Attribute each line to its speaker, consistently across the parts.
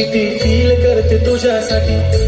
Speaker 1: किती फील करते तुझ्यासाठी.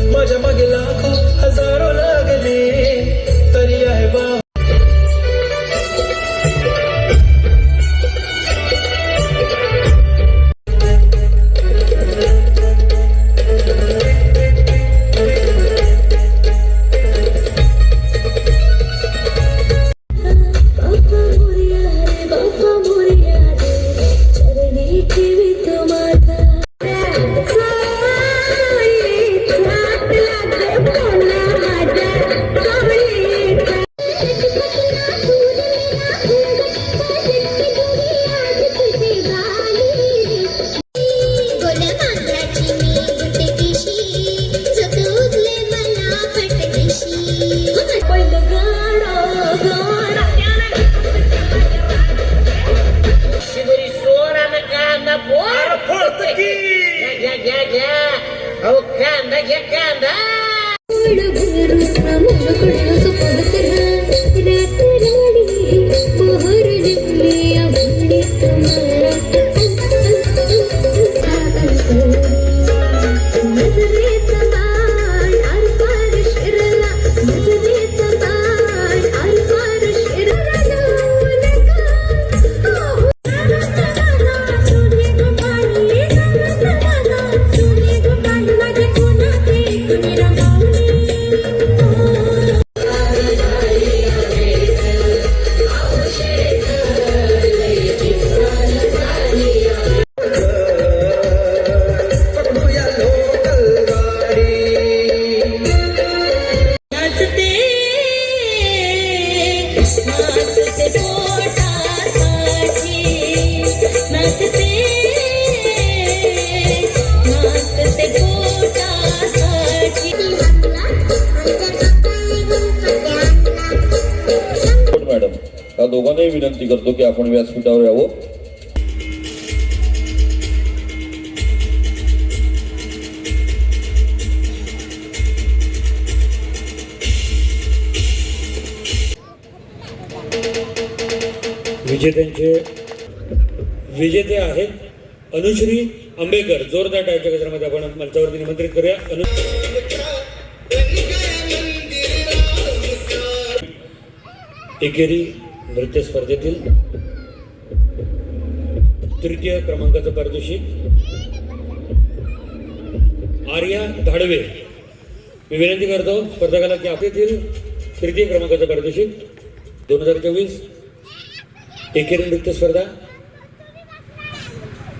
Speaker 1: विनंती करतो की आपण व्यासपीठावर यावं.
Speaker 2: विजेत्यांचे विजेते आहेत अनुश्री आंबेकर जोरदार टाळ्याच्या गजरामध्ये आपण मंचावरती निमंत्रित करूया. अनु एकेरी नृत्य स्पर्धेतील तृतीय क्रमांकाचं पारितोषिक आर्या धाडवे. मी विनंती करतो स्पर्धकाला की आपल्यातील तृतीय क्रमांकाचं पारितोषिक दोन हजार चोवीस एकेरी नृत्य स्पर्धा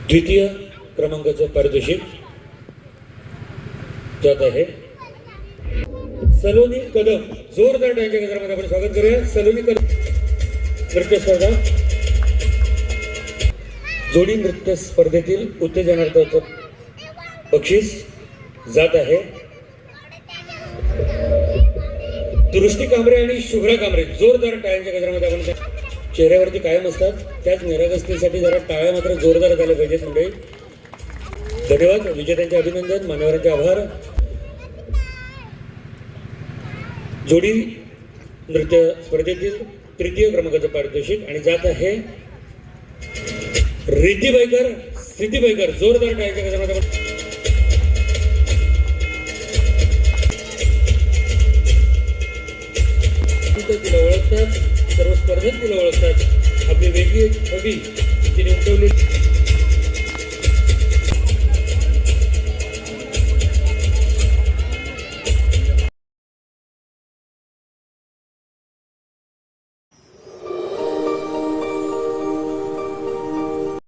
Speaker 2: द्वितीय क्रमांकाचं पारितोषिक जात आहे. सलोनी कदम. जोरदार त्यांच्या गजरामध्ये आपण स्वागत करूया. सलोनी कदम. नृत्य स्पर्धा जोडी नृत्य स्पर्धेतील उत्तेजनार्थाचं बक्षीस जात आहे. दृष्टी कांबरे आणि शुभ्रा कांबरे जोरदार टाळ्यांच्या गजरामध्ये आपण त्या- चेहऱ्यावरती कायम असतात. त्याच निरागस्तीसाठी जरा टाळ्या मात्र जोरदार झाल्या पाहिजेत मंडळी धन्यवाद. विजेत्यांचे अभिनंदन. मान्यवरांचे आभार. जोडी नृत्य स्पर्धेतील तृतीय क्रमांकाचं पारितोषिक आणि जात आहे रिद्धी बैकर सिद्धी बैकर जोरदार टायच्या तिला ओळखतात सर्व स्पर्धक तिला ओळखतात. आपली वेगळी एक छबी तिने उठवली.